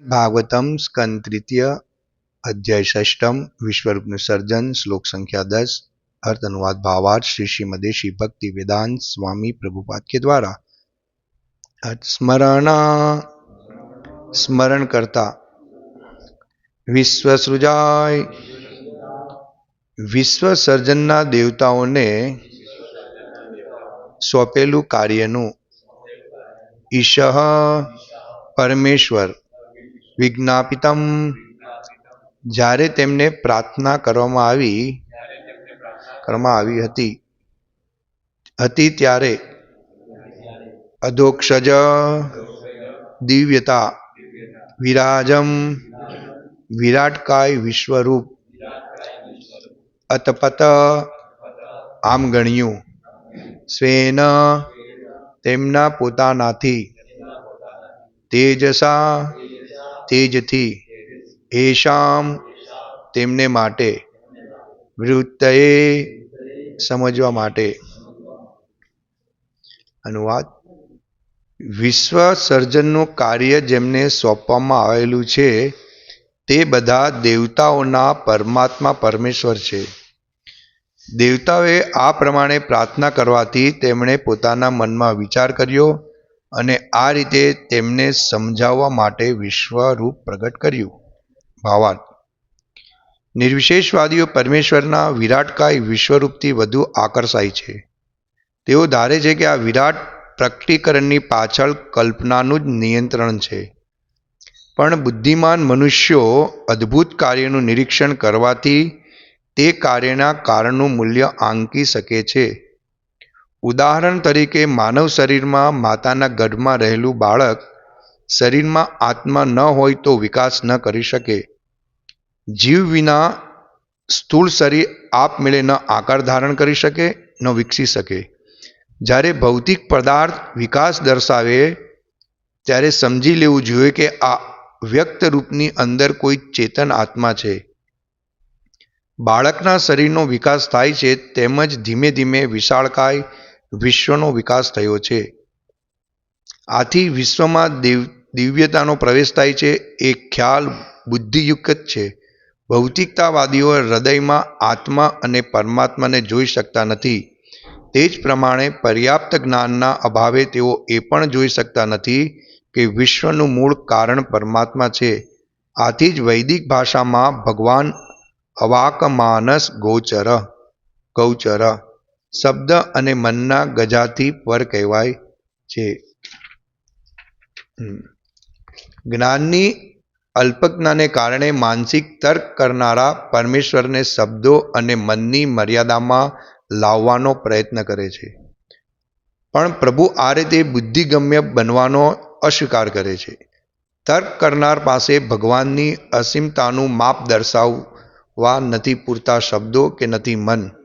ભાગવતમ સ્કંદ તૃતીય અધ્યાય ષષ્ટમ વિશ્વરૂપનું સર્જન શ્લોક સંખ્યા દસ અર્થ અનુવાદ ભાવાર્થ શ્રી શ્રીમદે શ્રી ભક્તિ વેદાંત સ્વામી પ્રભુપાદ કે દ્વારા અર્થ સ્મરણ સ્મરણ કરતા વિશ્વ સૃજાય વિશ્વ સર્જનના દેવતાઓને સોંપેલું કાર્યનું ઈશ પરમેશ્વર વિજ્ઞાપિતમ. જ્યારે તેમને પ્રાર્થના કરવામાં આવી કરવામાં આવી હતી હતી ત્યારે અધોક્ષજ દિવ્યતા, વિરાજમ, વિરાટકાય વિશ્વરૂપ, અતપત આમ ગણ્યું સ્વેન તેમના પોતાનાથી, તેજસા તેજથી એશામ તેમને માટે વૃત્તએ સમજવા માટે. અનુવાદ વિશ્વ સર્જનનું કાર્ય જેમને સોંપવામાં આવેલું છે, તે બધા દેવતાઓના પરમાત્મા પરમેશ્વર છે. દેવતાઓએ આ પ્રમાણે પ્રાર્થના કરવાથી તેમણે પોતાના મનમાં વિચાર કર્યો અને આ રીતે તેમને સમજાવવા માટે વિશ્વરૂપ પ્રગટ કર્યું. ભાવાર્થ. નિર્વિશેષવાદીઓ પરમેશ્વરના વિરાટકાય વિશ્વરૂપથી વધુ આકર્ષાય છે. તેઓ ધારે છે કે આ વિરાટ પ્રકટીકરણની પાછળ કલ્પનાનું જ નિયંત્રણ છે. પણ બુદ્ધિમાન મનુષ્યો અદ્ભુત કાર્યનું નિરીક્ષણ કરવાથી તે કાર્યના કારણનું મૂલ્ય આંકી શકે છે. ઉદાહરણ તરીકે માનવ શરીરમાં માતાના ગર્ભમાં રહેલું બાળક શરીરમાં આત્મા ન હોય તો વિકાસ ન કરી શકે. જીવ વિના સ્થૂળ શરીર આપમેળે ન આકાર ધારણ કરી શકે, ન વિકસી શકે. જ્યારે ભૌતિક પદાર્થ વિકાસ દર્શાવે, ત્યારે સમજી લેવું જોઈએ કે આ વ્યક્ત રૂપની અંદર કોઈ ચેતન આત્મા છે. બાળકના શરીરનો વિકાસ થાય છે, તેમજ ધીમે ધીમે વિશાળકાય વિશ્વનો વિકાસ થયો છે. આથી વિશ્વમાં દેવ, દિવ્યતાનો પ્રવેશ થાય છે એ ખ્યાલ બુદ્ધિયુક્ત છે. ભૌતિકતાવાદીઓ હૃદયમાં આત્મા અને પરમાત્માને જોઈ શકતા નથી. તે જ પ્રમાણે પર્યાપ્ત જ્ઞાનના અભાવે તેઓ એ પણ જોઈ શકતા નથી કે વિશ્વનું મૂળ કારણ પરમાત્મા છે. આથી જ વૈદિક ભાષામાં ભગવાન અવાકમાનસ ગોચર, ગૌચર શબ્દ અને મનના ગજાથી પર કહેવાય છે. જ્ઞાનની અલ્પજ્ઞાને કારણે માનસિક તર્ક કરનારા પરમેશ્વરને શબ્દો અને મનની મર્યાદામાં લાવવાનો પ્રયત્ન કરે છે. પણ પ્રભુ આ રીતે બુદ્ધિગમ્ય બનવાનો અસ્વીકાર કરે છે. તર્ક કરનાર પાસે ભગવાનની અસીમતાનું માપ દર્શાવવા નથી પૂરતા શબ્દો કે નથી મન.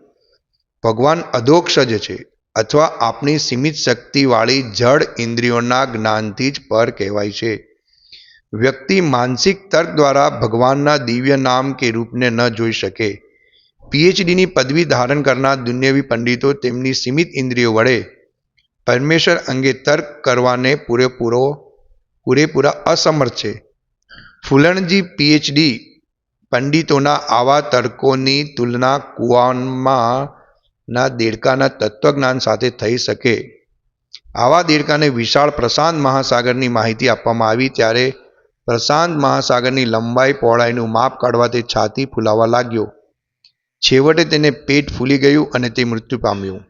ભગવાન અધોક્ષજ છે અથવા આપણી સીમિત શક્તિવાળી જડ ઇન્દ્રિયોના જ્ઞાનથી જ પર કહેવાય છે. વ્યક્તિ માનસિક તર્ક દ્વારા ભગવાનના દિવ્ય નામ કે રૂપને ન જોઈ શકે. પીએચડીની પદવી ધારણ કરનાર દુન્યવી પંડિતો તેમની સીમિત ઇન્દ્રિયો વડે પરમેશ્વર અંગે તર્ક કરવાને પૂરેપૂરો, પૂરેપૂરા અસમર્થ છે. ફુલણજી પીએચડી પંડિતોના આવા તર્કોની તુલના કુવામાં ના દેડકાના તત્વજ્ઞાન સાથે થઈ શકે. આવા દેડકાને વિશાળ પ્રશાંત મહાસાગરની માહિતી આપવામાં આવી ત્યારે પ્રશાંત મહાસાગરની લંબાઈ પહોળાઈનું માપ કાઢવા તે છાતી ફૂલાવા લાગ્યો. છેવટે તેને પેટ ફૂલી ગયું અને તે મૃત્યુ પામ્યું.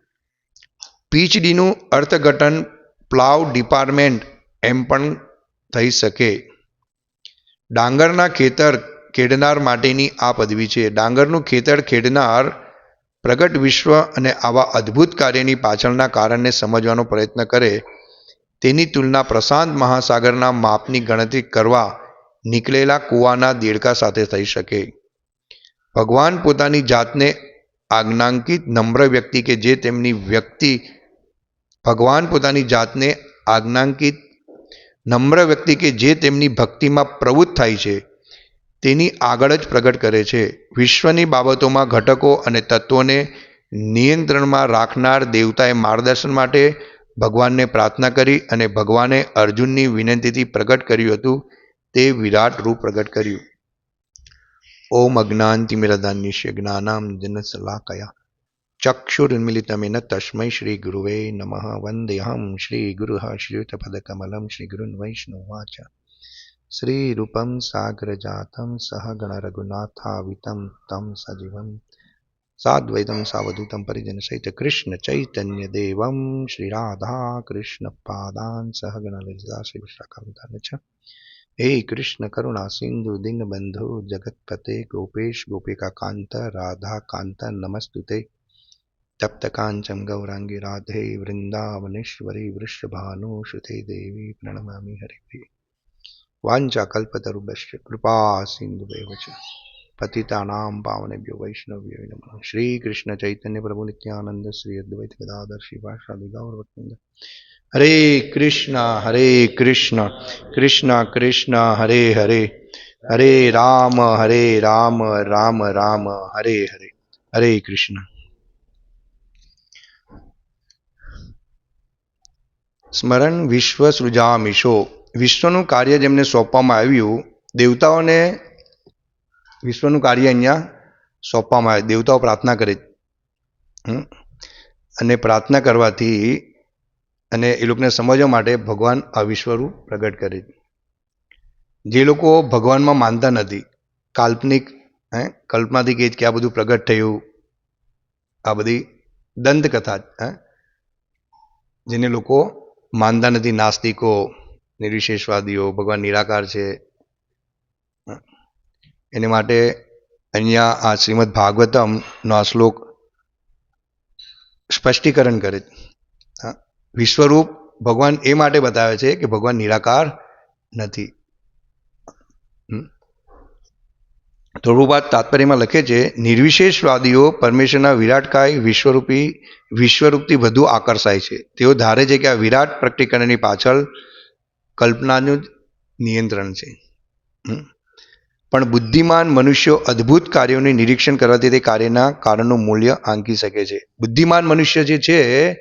પીચડીનું અર્થઘટન પ્લાવ ડિપાર્ટમેન્ટ એમ પણ થઈ શકે. ડાંગરના ખેતર ખેડનાર માટેની આ પદવી છે. ડાંગરનું ખેતર ખેડનાર પ્રગટ વિશ્વ અને આવા અદ્ભુત કાર્યની પાછળના કારણને સમજવાનો પ્રયત્ન કરે, તેની તુલના પ્રશાંત મહાસાગરના માપની ગણતરી કરવા નીકળેલા કૂવાના દેડકા સાથે થઈ શકે. ભગવાન પોતાની જાતને આજ્ઞાંકિત નમ્ર વ્યક્તિ કે જે તેમની વ્યક્તિ, ભગવાન પોતાની જાતને આજ્ઞાંકિત નમ્ર વ્યક્તિ કે જે તેમની ભક્તિમાં પ્રવૃત્ત થાય છે તેની આગળ જ પ્રગટ કરે છે. વિશ્વની બાબતોમાં ઘટકો અને તત્વોને નિયંત્રણમાં રાખનાર દેવતાએ માર્ગદર્શન માટે ભગવાનને પ્રાર્થના કરી અને ભગવાને અર્જુનની વિનંતીથી પ્રગટ કર્યું હતું. તે વિરાટ રૂપ પ્રગટ કર્યું. ઓમ અજ્ઞાનતિમિરદાન્યસ્ય જ્ઞાનામ જનસલાકયા. ચક્ષુરુન્મિલિતમેન તસ્મૈ શ્રી ગુરુવે નમઃ. વંદેહમ શ્રી ગુરુ. શ્રીયુતપદકમલમ શ્રી ગુરુન વૈષ્ણવાચ શ્રી રૂપમ સાગરજાતમ સહગણ રઘુનાથાવિતમ તમ સજીવમ સાદ્વૈતમ સાવધૂતમ પરિજન સહિત કૃષ્ણ ચૈતન્ય દેવમ શ્રી રાધા કૃષ્ણ પાદાન સહગણ લલિતા શ્રી વિશાખાવતાર છે હે કૃષ્ણ કરુણા સિંધુ देवी જગતપતે ગોપેશ વાંચા કલ્પતરુભ્ય કૃપા સિંધુ ચ પતિતાનામ પાવનેભ્યો વૈષ્ણવ્યો નમઃ શ્રી કૃષ્ણ ચૈતન્ય પ્રભુ નિત્યાનંદ શ્રી અદ્વૈત ગદાધર શ્રીવાસાદિ ગૌરવૃંદ હરે કૃષ્ણ હરે કૃષ્ણ કૃષ્ણ કૃષ્ણ હરે હરે હરે રામ હરે રામ રામ રામ હરે હરે હરે કૃષ્ણ સ્મરણ વિશ્વ સૃજામીશો વિશ્વનું કાર્ય જેમને સોંપવામાં આવ્યું, દેવતાઓને વિશ્વનું કાર્ય અહીંયા સોંપવામાં આવ્યું. દેવતાઓ પ્રાર્થના કરે? અને પ્રાર્થના કરવાથી અને એ લોકોને સમજવા માટે ભગવાન આ વિશ્વરૂપ પ્રગટ કરે. જે લોકો ભગવાનમાં માનતા નથી, કાલ્પનિક, હે, કલ્પનાથી કહે કે આ બધું પ્રગટ થયું. આ બધી દંતકથા, હે, જેને લોકો માનતા નથી, નાસ્તિકો. નિર્વિશેષવાદીઓ ભગવાન નિરાકાર છે. એને માટે અહીંયા આ શ્રીમદ ભાગવતમનો આ શ્લોક સ્પષ્ટીકરણ કરે છે. વિશ્વરૂપ ભગવાન એ માટે બતાવે છે કે ભગવાન નિરાકાર નથી. થોડું વાત તાત્પર્યમાં લખે છે, નિર્વિશેષવાદીઓ પરમેશ્વરના વિરાટકાય વિશ્વરૂપી, વિશ્વરૂપથી વધુ આકર્ષાય છે. તેઓ ધારે છે કે આ વિરાટ પ્રકટીકરણની પાછળ કલ્પનાનું જ નિયંત્રણ છે. પણ બુદ્ધિમાન મનુષ્યો અદ્ભુત કાર્યોનું નિરીક્ષણ કરવાથી તે કાર્યના કારણનું મૂલ્ય આંકી શકે છે બુદ્ધિમાન મનુષ્ય જે છે,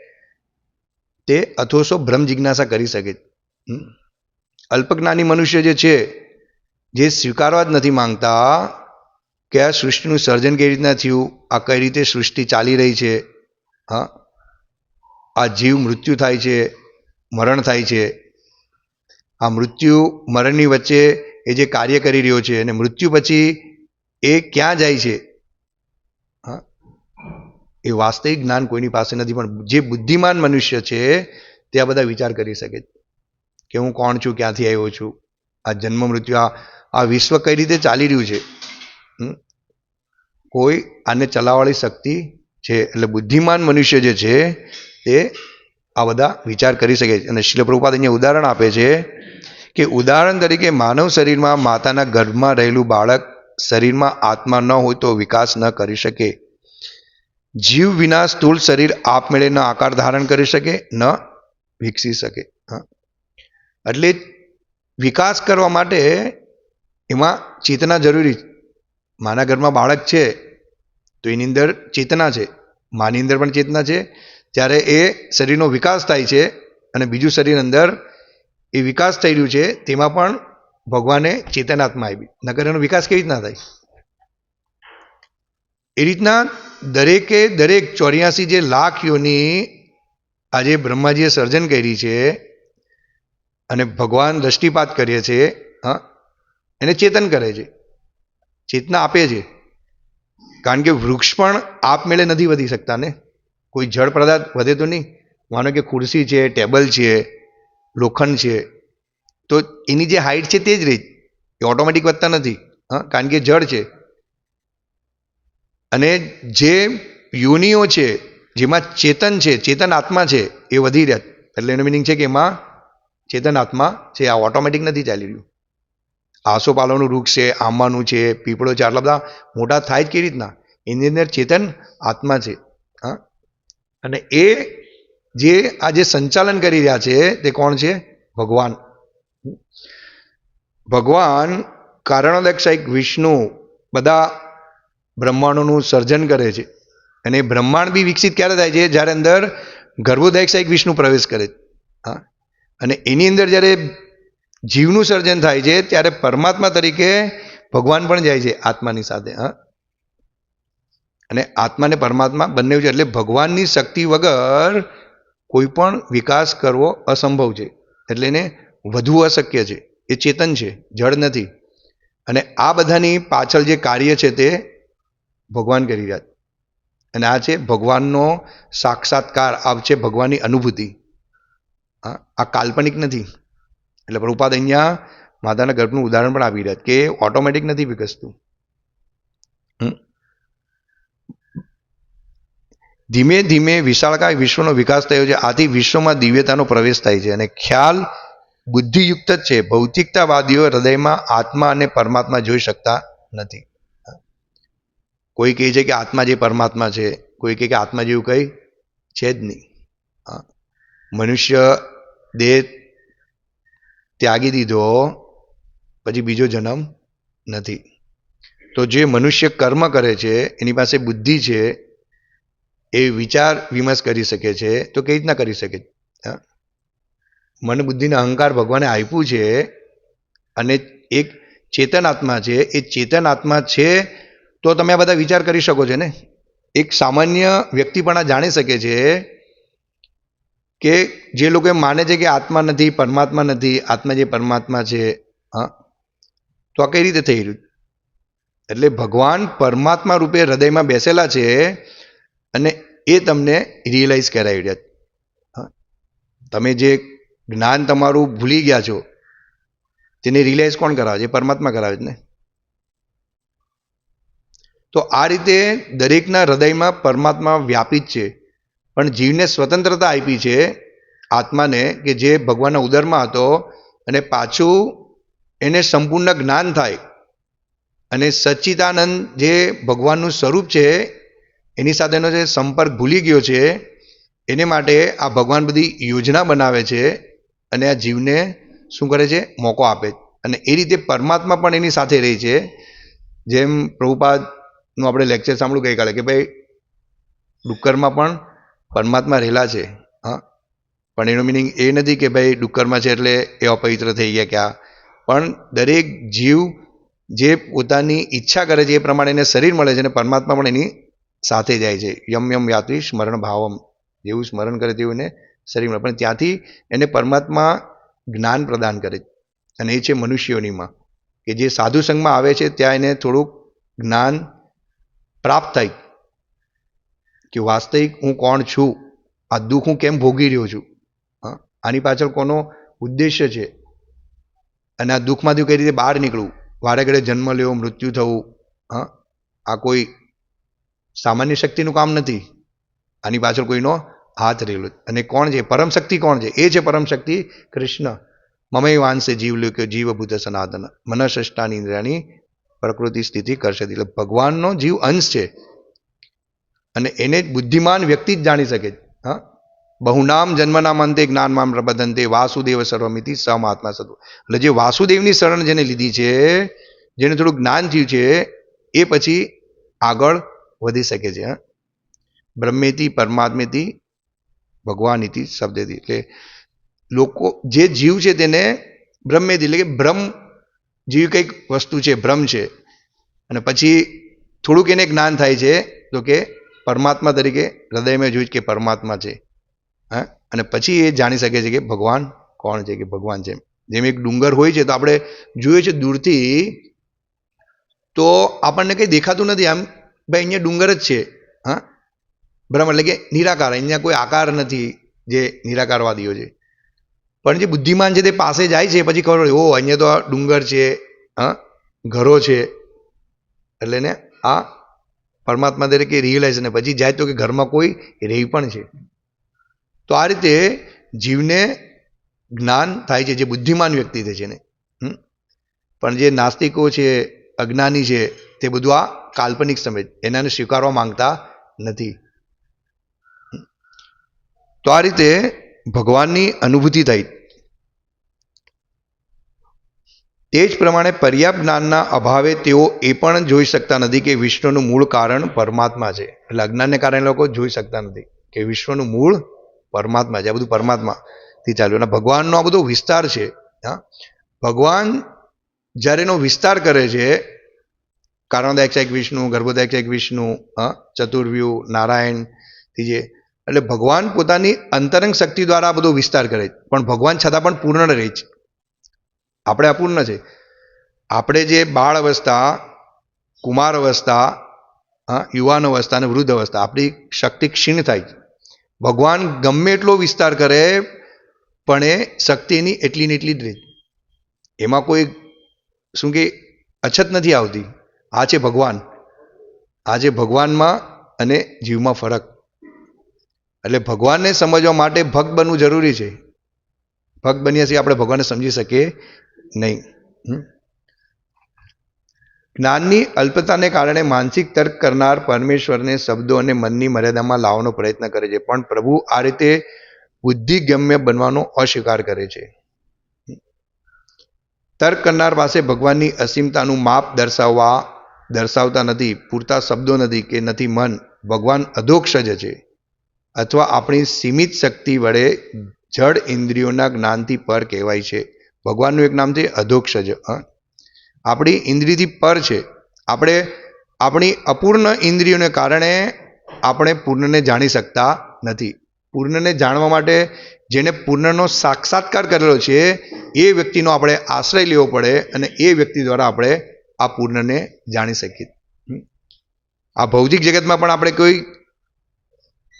તે અથોસો ભ્રમ જિજ્ઞાસા કરી શકે. અલ્પજ્ઞાની મનુષ્ય જે છે, જે સ્વીકારવા જ નથી માંગતા કે આ સૃષ્ટિનું સર્જન કેવી રીતના થયું, આ કઈ રીતે સૃષ્ટિ ચાલી રહી છે, હા આ જીવ મૃત્યુ થાય છે, મરણ થાય છે આ મૃત્યુ મરણની વચ્ચે એ જે કાર્ય કરી રહ્યો છે અને મૃત્યુ પછી એ ક્યાં જાય છે? હા? એ વાસ્તવિક જ્ઞાન કોઈની પાસે નથી, પણ જે બુદ્ધિમાન મનુષ્ય છે, તે આ બધા વિચાર કરી શકે છે કે હું કોણ છું, ક્યાંથી આવ્યો છું? આ જન્મ મૃત્યુ, આ આ વિશ્વ કઈ રીતે ચાલી રહ્યું છે? કોઈ આને ચલાવવાળી શક્તિ છે, એટલે બુદ્ધિમાન મનુષ્ય જે છે, તે આ બધા વિચાર કરી શકે છે. અને શિલ પ્રભુપાદ અહીંયા ઉદાહરણ આપે છે કે ઉદાહરણ તરીકે માનવ શરીરમાં માતાના ગર્ભમાં રહેલું બાળક શરીરમાં આત્મા ન હોય તો વિકાસ ન કરી શકે. જીવ વિના સ્થૂળ શરીર આપમેળે ન આકાર ધારણ કરી શકે, ન વિકસી શકે. હા. એટલે વિકાસ કરવા માટે એમાં ચેતના જરૂરી. માના ઘરમાં બાળક છે તો એની અંદર ચેતના છે. માની અંદર પણ ચેતના છે. ત્યારે એ શરીરનો વિકાસ થાય છે અને બીજું શરીર અંદર એ વિકાસ થઈ રહ્યું છે, તેમાં પણ ભગવાને ચેતનાત્મા આપી. નગર એનો વિકાસ કેવી રીતના થાય? એ રીતના દરેકે દરેક ચોર્યાસી જે લાખ યોની આજે બ્રહ્માજીએ સર્જન કરી છે અને ભગવાન દ્રષ્ટિપાત કરીએ છે, હા, એને ચેતન કરે છે. ચેતના આપે છે. કારણ કે વૃક્ષ પણ આપમેળે નથી વધી શકતા ને. કોઈ જળ પદાર્થ વધે તો નહીં. માનો કે ખુરશી છે, ટેબલ છે, લોખંડ છે. તો એની જે હાઈટ છે તે જ રહી. એ ઓટોમેટિક વધતા નથી. હા, કારણ કે જળ છે. અને જે યોનિઓ છે, જેમાં ચેતન છે, ચેતન આત્મા છે, એ વધી રહ્યા. એટલે એનો મિનિંગ છે કે એમાં ચેતન આત્મા છે, આ ઓટોમેટિક નથી ચાલી રહ્યું. આસોપાલવનું વૃક્ષ છે, આંબાનું છે, પીપળો છે, આટલા બધા મોટા થાય જ કેવી રીતના? એની અંદર ચેતન આત્મા છે. હા અને એ જે આ જે સંચાલન કરી રહ્યા છે, તે કોણ છે? ભગવાન. ભગવાન કારણોદક્ષાયક વિષ્ણુ બધા બ્રહ્માંડોનું સર્જન કરે છે. અને બ્રહ્માંડ બી વિકસિત ક્યારે થાય છે? જ્યારે અંદર ગર્ભોદયક્ષ એક વિષ્ણુ પ્રવેશ કરે છે. હા. અને એની અંદર જ્યારે જીવનું સર્જન થાય છે, ત્યારે પરમાત્મા તરીકે ભગવાન પણ જાય છે આત્માની સાથે. હા. અને આત્મા અને પરમાત્મા બંને છે એટલે ભગવાનની શક્તિ વગર કોઈ પણ વિકાસ કરવો અસંભવ છે. એટલે એને વધુ અશક્ય છે. એ ચેતન છે, જળ નથી. અને આ બધાની પાછળ જે કાર્ય છે તે ભગવાન કરી રહ્યા અને આ છે ભગવાનનો સાક્ષાત્કાર, આ છે ભગવાનની અનુભૂતિ. આ કાલ્પનિક નથી. એટલે પ્રભુપાદ અહીંયા માતાના ગર્ભનું ઉદાહરણ પણ આપી રહ્યા કે ઓટોમેટિક નથી વિકસતું. ધીમે ધીમે વિશાળકાય વિશ્વનો વિકાસ થયો છે. આથી વિશ્વમાં દિવ્યતાનો પ્રવેશ થાય છે. અને ખ્યાલ બુદ્ધિયુક્ત જ છે. ભૌતિકતાવાદીઓ હૃદયમાં આત્મા અને પરમાત્મા જોઈ શકતા નથી. કોઈ કહે છે કે આત્મા જે પરમાત્મા છે. કોઈ કહે કે આત્મા જેવું કંઈ છે જ નહીં. મનુષ્ય દેહ ત્યાગી દીધો, પછી બીજો જન્મ નથી. તો જે મનુષ્ય કર્મ કરે છે, એની પાસે બુદ્ધિ છે એ વિચાર વિમર્શ કરી શકે છે, તો કઈ રીતના કરી શકે? મન બુદ્ધિને અહંકાર ભગવાને આપ્યું છે અને એક ચેતન આત્મા છે, એ ચેતન આત્મા છે, તો તમે આ બધા વિચાર કરી શકો છો ને? એક સામાન્ય વ્યક્તિ પણ આ જાણી શકે છે કે જે લોકો માને છે કે આત્મા નથી, પરમાત્મા નથી, આત્મા જે પરમાત્મા છે, હા. તો આ કઈ રીતે થઈ રહ્યું? એટલે ભગવાન પરમાત્મા રૂપે હૃદયમાં બેસેલા છે અને એ તમને રિયલાઇઝ કરાવી રહ્યા તમે જે જ્ઞાન તમારું ભૂલી ગયા છો, તેને રિયલાઇઝ કોણ કરાવે છે? પરમાત્મા કરાવે છે ને? તો આ રીતે દરેકના હૃદયમાં પરમાત્મા વ્યાપિત છે. પણ જીવને સ્વતંત્રતા આપી છે આત્માને કે જે ભગવાનના ઉદરમાં હતો અને પાછું એને સંપૂર્ણ જ્ઞાન થાય. અને સચ્ચિદાનંદ જે ભગવાનનું સ્વરૂપ છે એની સાથેનો જે સંપર્ક ભૂલી ગયો છે, એને માટે આ ભગવાન બધી યોજના બનાવે છે અને આ જીવને શું કરે છે? મોકો આપે. અને એ રીતે પરમાત્મા પણ એની સાથે રહે છે. જેમ પ્રભુપાદનું આપણે લેક્ચર સાંભળ્યું ગઈકાલે કે ભાઈ, ડુક્કરમાં પણ પરમાત્મા રહેલા છે. હા. પણ એનો મિનિંગ એ નથી કે ભાઈ ડુક્કરમાં છે એટલે એ અપવિત્ર થઈ ગયા ક્યાં પણ દરેક જીવ જે પોતાની ઈચ્છા કરે છે એ પ્રમાણે એને શરીર મળે છે અને પરમાત્મા પણ એની સાથે જાય છે. યમ યમ યાત્રી સ્મરણ ભાવમ. જેવું સ્મરણ કરે તેવું એને શરીરમાં પણ ત્યાંથી એને પરમાત્મા જ્ઞાન પ્રદાન કરે. અને એ છે મનુષ્યોનીમાં. કે જે સાધુ સંઘમાં આવે છે, ત્યાં એને થોડુંક જ્ઞાન પ્રાપ્ત થાય. કે વાસ્તવિક હું કોણ છું? આ દુઃખ હું કેમ ભોગી રહ્યો છું? આની પાછળ કોનો ઉદ્દેશ્ય છે? અને આ દુઃખમાંથી કઈ રીતે બહાર નીકળવું? વારે ઘડે જન્મ લેવો મૃત્યુ થવું. હા? આ કોઈ સામાન્ય શક્તિનું કામ નથી. આની પાછળ કોઈનો હાથ રહેલો અને કોણ છે? પરમ શક્તિ કોણ છે? એ છે પરમ શક્તિ કૃષ્ણ. મમય વાંશે જીવ કે જીવભૂત સનાતન. મનષ્ટાની ઇન્દ્રિયાની પ્રકૃતિ સ્થિતિ કરશે. એટલે ભગવાનનો જીવ અંશ છે. અને એને બુદ્ધિમાન વ્યક્તિ જ જાણી શકે હા? બહુનામ જન્મનામ અંતે જ્ઞાનમાં પ્રબંધંતે વાસુદેવ સર્વમિતિ સમાત્મા સત્વ એટલે જે વાસુદેવની શરણ જેને લીધી છે, જેને થોડું જ્ઞાન થયું છે, એ પછી આગળ વધી શકે છે, હા. બ્રહ્મેથી પરમાત્મેથી ભગવાન શબ્દથી એટલે લોકો, જે જીવ છે તેને બ્રહ્મેથી એટલે કે બ્રહ્મ જીવ કંઈક વસ્તુ છે, બ્રહ્મ છે. અને પછી થોડુંક એને જ્ઞાન થાય છે, તો કે પરમાત્મા તરીકે હૃદયમાં જોયું કે પરમાત્મા છે, હા. અને પછી એ જાણી શકે છે કે ભગવાન કોણ છે, કે ભગવાન છે જેમ એક ડુંગર હોય છે, તો આપણે જોઈએ છીએ દૂરથી, તો આપણને કંઈ દેખાતું નથી આમ. ભાઈ, અહીંયા ડુંગર જ છે. હા? બરાબર? એટલે કે નિરાકાર. અહીંયા કોઈ આકાર નથી જે નિરાકારવાદીઓ છે. પણ જે બુદ્ધિમાન છે તે પાસે જાય છે, પછી ખબર પડે ઓ અહીંયા તો આ ડુંગર છે, હા? ઘરો છે. એટલે ને આ પરમાત્મા તરીકે રિયલાઇઝ ને પછી જાય તો કે ઘરમાં કોઈ રહી પણ છે. તો આ રીતે જીવને જ્ઞાન થાય છે, જે બુદ્ધિમાન વ્યક્તિ થાય છે ને? પણ જે નાસ્તિકો છે, અજ્ઞાની છે તે બધું આ કાલ્પનિક સમજ એનાને સ્વીકારવા માંગતા નથી. તો આ રીતે ભગવાનની અનુભૂતિ થઈ. તે જ પ્રમાણે પર્યાપ્ત જ્ઞાનના અભાવે તેઓ એ પણ જોઈ શકતા નથી કે વિષ્ણુનું મૂળ કારણ પરમાત્મા છે. એટલે અજ્ઞાનને કારણે લોકો જોઈ શકતા નથી કે વિશ્વનું મૂળ પરમાત્મા છે. આ બધું પરમાત્માથી ચાલ્યું. અને ભગવાનનો આ બધો વિસ્તાર છે. હા? ભગવાન જ્યારે એનો વિસ્તાર કરે છે કારણોદાયક વિષ્ણુ ગર્ભોદાયક વિષ્ણુ ચતુર્વ્યુ, નારાયણ, ત્રીજે. એટલે ભગવાન પોતાની અંતરંગ શક્તિ દ્વારા આ બધો વિસ્તાર કરે છે. પણ ભગવાન છતાં પણ પૂર્ણ રહે છે. આપણે અપૂર્ણ છે. આપણે જે બાળ અવસ્થા, કુમાર અવસ્થા યુવાન અવસ્થા અને વૃદ્ધ અવસ્થા, આપણી શક્તિ ક્ષીણ થાય છે. ભગવાન ગમે એટલો વિસ્તાર કરે, પણ એ શક્તિની એટલી ને એટલી જ રહે એમાં કોઈ, શું કે, અછત નથી આવતી. આ છે ભગવાન. આ છે ભગવાનમાં અને જીવમાં ફરક. એટલે ભગવાનને સમજવા માટે ભક્ત બનવું જરૂરી છે. ભક્ત બન્યા છીએ આપણે ભગવાનને સમજી શકીએ નહીં. જ્ઞાનની અલ્પતાને કારણે માનસિક તર્ક કરનાર પરમેશ્વરને શબ્દો અને મનની મર્યાદામાં લાવવાનો પ્રયત્ન કરે છે. પણ પ્રભુ આ રીતે બુદ્ધિગમ્ય બનવાનો અસ્વીકાર કરે છે. તર્ક કરનાર પાસે ભગવાનની અસીમતાનું માપ દર્શાવવા દર્શાવતા નથી, પૂરતા શબ્દો નથી કે નથી મન, ભગવાન અધોક્ષજ છે. અથવા આપણી સીમિત શક્તિ વડે જડ ઇન્દ્રિયોના જ્ઞાનથી પર કહેવાય છે. ભગવાનનું એક નામ છે અધોક્ષજ, હં? આપણી ઇન્દ્રિયથી પર છે. આપણે, આપણી અપૂર્ણ ઇન્દ્રિયોને કારણે આપણે પૂર્ણને જાણી શકતા નથી. પૂર્ણને જાણવા માટે જેને પૂર્ણનો સાક્ષાત્કાર કરેલો છે, એ વ્યક્તિનો આપણે આશ્રય લેવો પડે અને એ વ્યક્તિ દ્વારા આપણે આ પૂર્ણને જાણી શકીએ. આ ભૌતિક જગતમાં પણ આપણે કોઈ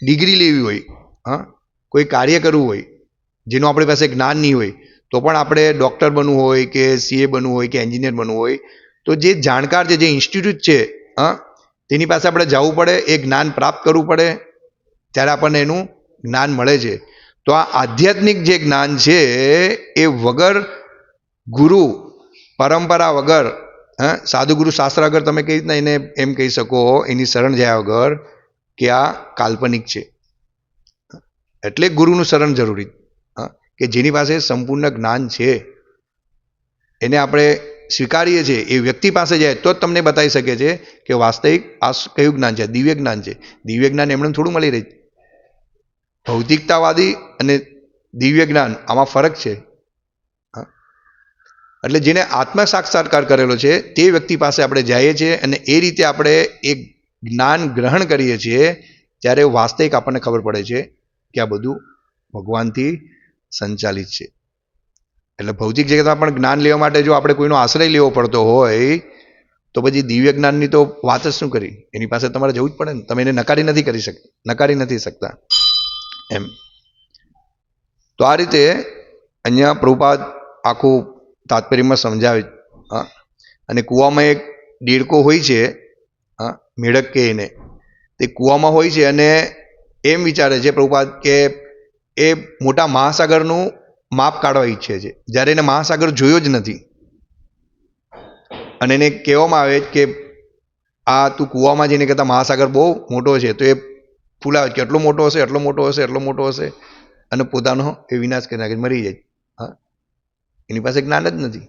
ડિગ્રી લેવી હોય, હા, કોઈ કાર્ય કરવું હોય, જેનું આપણી પાસે જ્ઞાન નહીં હોય, તો પણ આપણે ડૉક્ટર બનવું હોય કે સીએ બનવું હોય કે એન્જિનિયર બનવું હોય, તો જે જાણકાર છે, જે ઇન્સ્ટિટ્યૂટ છે, હા, તેની પાસે આપણે જવું પડે, એ જ્ઞાન પ્રાપ્ત કરવું પડે, ત્યારે આપણને એનું જ્ઞાન મળે છે. તો આ આધ્યાત્મિક જે જ્ઞાન છે, એ વગર ગુરુ, પરંપરા વગર હા? સાધુ ગુરુ શાસ્ત્ર વગર તમે કઈ રીતના એને એમ કહી શકો, એની શરણ જાય વગર કે આ કાલ્પનિક છે. એટલે ગુરુનું શરણ જરૂરી. કે જેની પાસે સંપૂર્ણ જ્ઞાન છે, એને આપણે સ્વીકારીએ છીએ. એ વ્યક્તિ પાસે જાય તો જ તમને બતાવી શકે છે કે વાસ્તવિક આ કયું જ્ઞાન છે? દિવ્ય જ્ઞાન છે. દિવ્ય જ્ઞાન એમણે થોડું મળી રહે. ભૌતિકતાવાદી અને દિવ્ય જ્ઞાન આમાં ફરક છે. એટલે જેને આત્મ સાક્ષાત્કાર કરેલો છે, તે વ્યક્તિ પાસે આપણે જઈએ છીએ અને એ રીતે આપણે એક જ્ઞાન ગ્રહણ કરીએ છીએ, ત્યારે વાસ્તવિક આપણને ખબર પડે છે કે આ બધું ભગવાનથી સંચાલિત છે. એટલે ભૌતિક જગતમાં પણ જ્ઞાન લેવા માટે જો આપણે કોઈનો આશ્રય લેવો પડતો હોય, તો પછી દિવ્ય જ્ઞાનની તો વાત જ શું કરી? એની પાસે તમારે જવું જ પડે ને. તમે એને નકારી નથી કરી શકતા નકારી નથી શકતા. એમ. તો આ રીતે અહીંયા પ્રભુપાદ આખું તાત્પર્યમાં સમજાવે, હા. અને કૂવામાં એક દેડકો હોય છે, હા, મેળક કે એને. તે કૂવામાં હોય છે અને એમ વિચારે છે પ્રભુપાદ કે એ મોટા મહાસાગરનું માપ કાઢવા ઈચ્છે છે. જ્યારે એને મહાસાગર જોયો જ નથી. અને એને કહેવામાં આવે કે આ તું કૂવામાં જઈને કહેતા મહાસાગર બહુ મોટો છે, તો એ ફૂલાવે કે એટલો મોટો હશે, એટલો મોટો હશે, એટલો મોટો હશે. અને પોતાનો એ વિનાશ કરી નાખે મરી જાય એની પાસે જ્ઞાન જ નથી.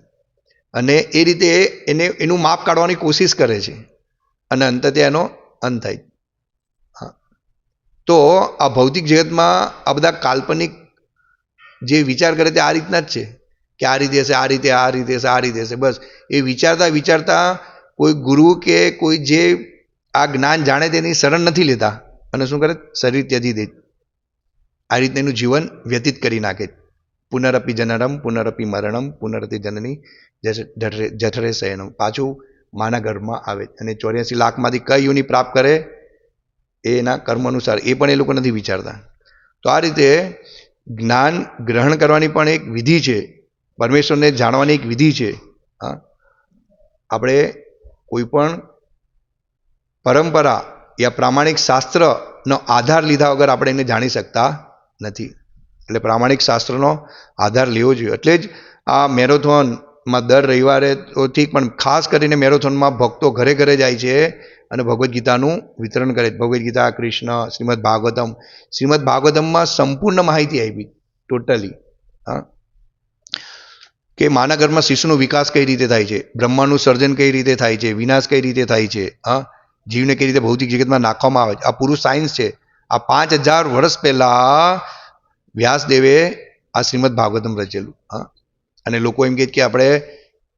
અને એ રીતે એને, એનું માપ કાઢવાની કોશિશ કરે છે. અને અંતતે એનો અંત થાય. હા. તો આ ભૌતિક જગતમાં આ બધા કાલ્પનિક જે વિચાર કરે તે આ રીતના જ છે. કે આ રીતે હશે, આ રીતે આ રીતે હશે, આ રીતે હશે. બસ. એ વિચારતા વિચારતા કોઈ ગુરુ કે કોઈ જે આ જ્ઞાન જાણે તેની શરણ નથી લેતા. અને શું કરે? શરીર ત્યજી દે. આ રીતે એનું જીવન વ્યતીત કરી નાખે. પુનરપી જનરમ પુનરપિ મરણમ, પુનરતિ જનની જઠરે શયનમ. પાછું માના ઘરમાં આવે અને ચોર્યાસી લાખમાંથી કઈ યુનિ પ્રાપ્ત કરે એ એના કર્મ અનુસાર એ પણ એ લોકો નથી વિચારતા. તો આ રીતે જ્ઞાન ગ્રહણ કરવાની પણ એક વિધિ છે. પરમેશ્વરને જાણવાની એક વિધિ છે. હા? આપણે કોઈ પણ પરંપરા યા પ્રામાણિક શાસ્ત્રનો આધાર લીધા વગર આપણે એને જાણી શકતા નથી. એટલે પ્રામાણિક શાસ્ત્રનો આધાર લેવો જોઈએ. એટલે જ આ મેરેથોનમાં દર રવિવારે તો પણ ખાસ કરીને મેરેથોનમાં ભક્તો ઘરે ઘરે જાય છે અને ભગવદ્ ગીતાનું વિતરણ કરે છે. ભગવદ્ ગીતા, કૃષ્ણ, શ્રીમદ ભાગવતમ. શ્રીમદ ભાગવતમમાં સંપૂર્ણ માહિતી આવી ટોટલી. હા. કે માના ઘરમાં શિશુનો વિકાસ કઈ રીતે થાય છે? બ્રહ્માનું સર્જન કઈ રીતે થાય છે? વિનાશ કઈ રીતે થાય છે? હા. જીવને કઈ રીતે ભૌતિક જગતમાં નાખવામાં આવે છે? આ પૂરું સાયન્સ છે. આ પાંચ હજાર વર્ષ પહેલા વ્યાસદેવે આ શ્રીમદ ભાગવતમ રચેલું, હા. અને લોકો એમ કહે કે આપણે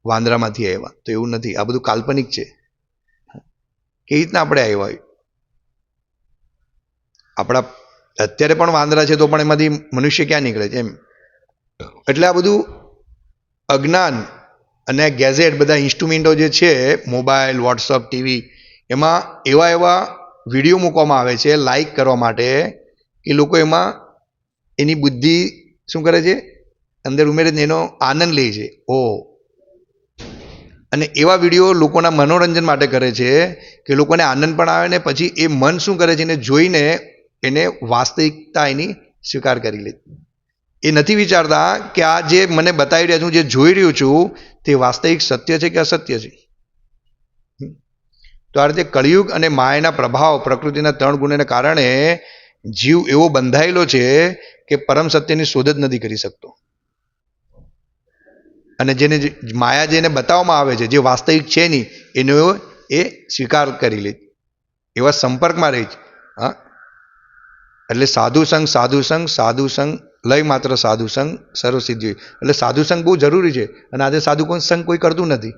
વાંદરામાંથી આવ્યા. તો એવું નથી, આ બધું કાલ્પનિક છે. કેવી રીતના આપણે આવ્યા આપણા, અત્યારે પણ વાંદરા છે તો પણ એમાંથી મનુષ્ય ક્યાં નીકળે છે એમ. એટલે આ બધું અજ્ઞાન અને ગેઝેટ બધા ઇન્સ્ટ્રુમેન્ટો જે છે, મોબાઈલ, વોટ્સઅપ, ટીવી, એમાં એવા એવા વીડિયો મૂકવામાં આવે છે, લાઈક કરવા માટે, કે લોકો એમાં એની બુદ્ધિ શું કરે છે? અંદર ઉમેરે એનો આનંદ લે છે. ઓ. અને એવા વીડિયો લોકોના મનોરંજન માટે કરે છે કે લોકોને આનંદ પણ આવે ને પછી એ મન શું કરે છે એને જોઈને એને વાસ્તવિકતા એની સ્વીકાર કરી લે. એ નથી વિચારતા કે આ જે મને બતાવી રહ્યા છું, જે જોઈ રહ્યું છું, તે વાસ્તવિક સત્ય છે કે અસત્ય છે? તો આ રીતે કળિયુગ અને માયાના પ્રભાવ પ્રકૃતિના ત્રણ ગુણોને કારણે જીવ એવો બંધાયેલો છે કે પરમ સત્યની શોધ જ નથી કરી શકતો. અને જેને માયા જેને બતાવવામાં આવે છે, જે વાસ્તવિક છે નહીં, એનો એ સ્વીકાર કરી લે. એવા સંપર્કમાં રહે છે. હા? એટલે સાધુ સંઘ સાધુ સંઘ સાધુ સંઘ લય માત્ર સાધુ સંઘ સર્વસિદ્ધિ એટલે સાધુ સંઘ બહુ જરૂરી છે. અને આજે સાધુ કોઈ સંઘ કોઈ કરતું નથી.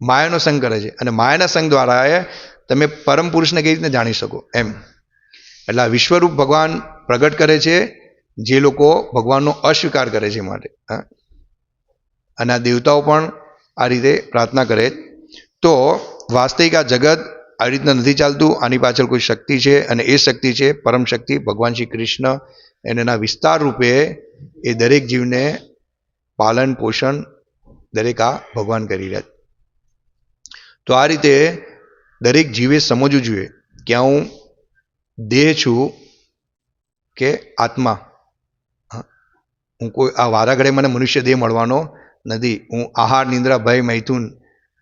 માયાનો સંઘ કરે છે. અને માયાના સંઘ દ્વારા તમે પરમ પુરુષને કેવી રીતના જાણી શકો? એમ. એટલે આ વિશ્વરૂપ ભગવાન પ્રગટ કરે છે. જે લોકો ભગવાનનો અસ્વીકાર કરે છે માટે, હા. અને આ દેવતાઓ પણ આ રીતે પ્રાર્થના કરે તો વાસ્તવિક આ જગત આવી રીતના નથી ચાલતું. આની પાછળ કોઈ શક્તિ છે અને એ શક્તિ છે પરમ શક્તિ ભગવાન શ્રી કૃષ્ણ. અને એના વિસ્તાર રૂપે એ દરેક જીવને પાલન, પોષણ દરેક આ ભગવાન કરી રહ્યા તો આ રીતે દરેક જીવે સમજવું જોઈએ કે હું દેહ છું કે આત્મા. હું કોઈ, આ વારાઘડે મને મનુષ્ય દેહ મળવાનો નથી. હું આહાર, નિંદ્રા, ભય, મૈથુન,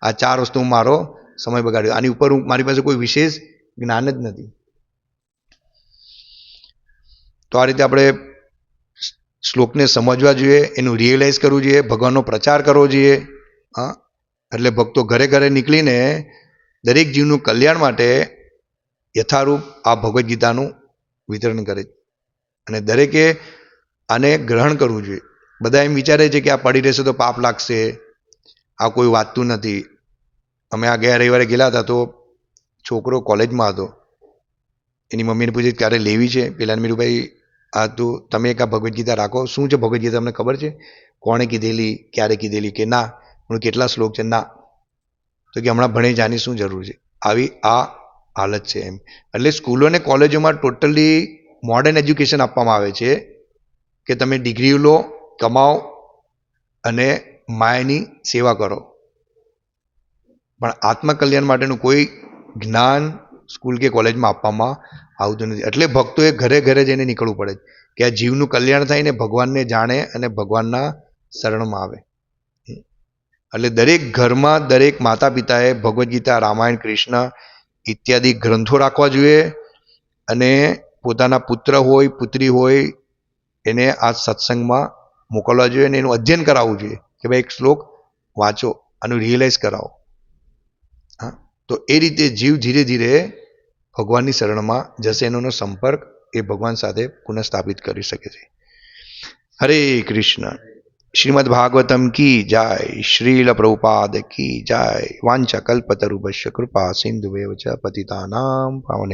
આ ચાર વસ્તુ મારો સમય બગાડ્યો. આની ઉપર હું, મારી પાસે કોઈ વિશેષ જ્ઞાન જ નથી. તો આ રીતે આપણે શ્લોકને સમજવા જોઈએ, એનું રિયલાઇઝ કરવું જોઈએ, ભગવાનનો પ્રચાર કરવો જોઈએ, હા? એટલે ભક્તો ઘરે ઘરે નીકળીને દરેક જીવનું કલ્યાણ માટે યથારૂપ આ ભગવદ્ ગીતાનું વિતરણ કરે અને દરેકે આને ગ્રહણ કરવું જોઈએ. બધા એમ વિચારે છે કે આ પડી રહેશે તો પાપ લાગશે. આ કોઈ વાંચતું નથી. અમે આ ગયા રવિવારે ગયેલા હતા તો છોકરો કોલેજમાં હતો. એની મમ્મીને પૂછ્યું ક્યારે લેવી છે? પેલા મીરુભાઈ આ તું, તમે એક આ ભગવદ્ ગીતા રાખો. શું છે ભગવદ્ ગીતા? તમને ખબર છે? કોણે કીધેલી? ક્યારે કીધેલી? કે, ના. હું કેટલા શ્લોક છે? ના. તો કે, હમણાં ભણે જાની શું જરૂર છે? આવી આ હાલત છે એમ. એટલે સ્કૂલો અને કોલેજોમાં ટોટલી મોડર્ન એજ્યુકેશન આપવામાં આવે છે. કે તમે ડિગ્રીઓ લો, કમાઓ અને માયાની સેવા કરો. પણ આત્મકલ્યાણ માટેનું કોઈ જ્ઞાન સ્કૂલ કે કોલેજમાં આપવામાં આવતું નથી. એટલે ભક્તોએ ઘરે ઘરે જઈને નીકળવું પડે કે આ જીવનું કલ્યાણ થાય ને ભગવાનને જાણે અને ભગવાનના શરણમાં આવે. એટલે દરેક ઘરમાં દરેક માતા પિતાએ ભગવદ્ ગીતા, રામાયણ, કૃષ્ણ ઇત્યાદિ ગ્રંથો રાખવા જોઈએ અને પોતાના પુત્ર હોય, પુત્રી હોય એને આ સત્સંગમાં મોકલવા જોઈએ અને એનું અધ્યયન કરાવવું જોઈએ કે ભાઈ એક શ્લોક વાંચો આનું રિયલાઇઝ કરાવો. હા? તો એ રીતે જીવ ધીરે ધીરે ભગવાનની શરણમાં જશે એનો સંપર્ક એ ભગવાન સાથે પુનઃસ્થાપિત કરી શકે છે. હરે કૃષ્ણ. શ્રીમદ ભાગવતમ કી જય, શ્રીલ પ્રભુપાદ કી જય, વાંચા કલ્પતરુભસ્ય કૃપા સિંધુ પતિતાનામ પાવને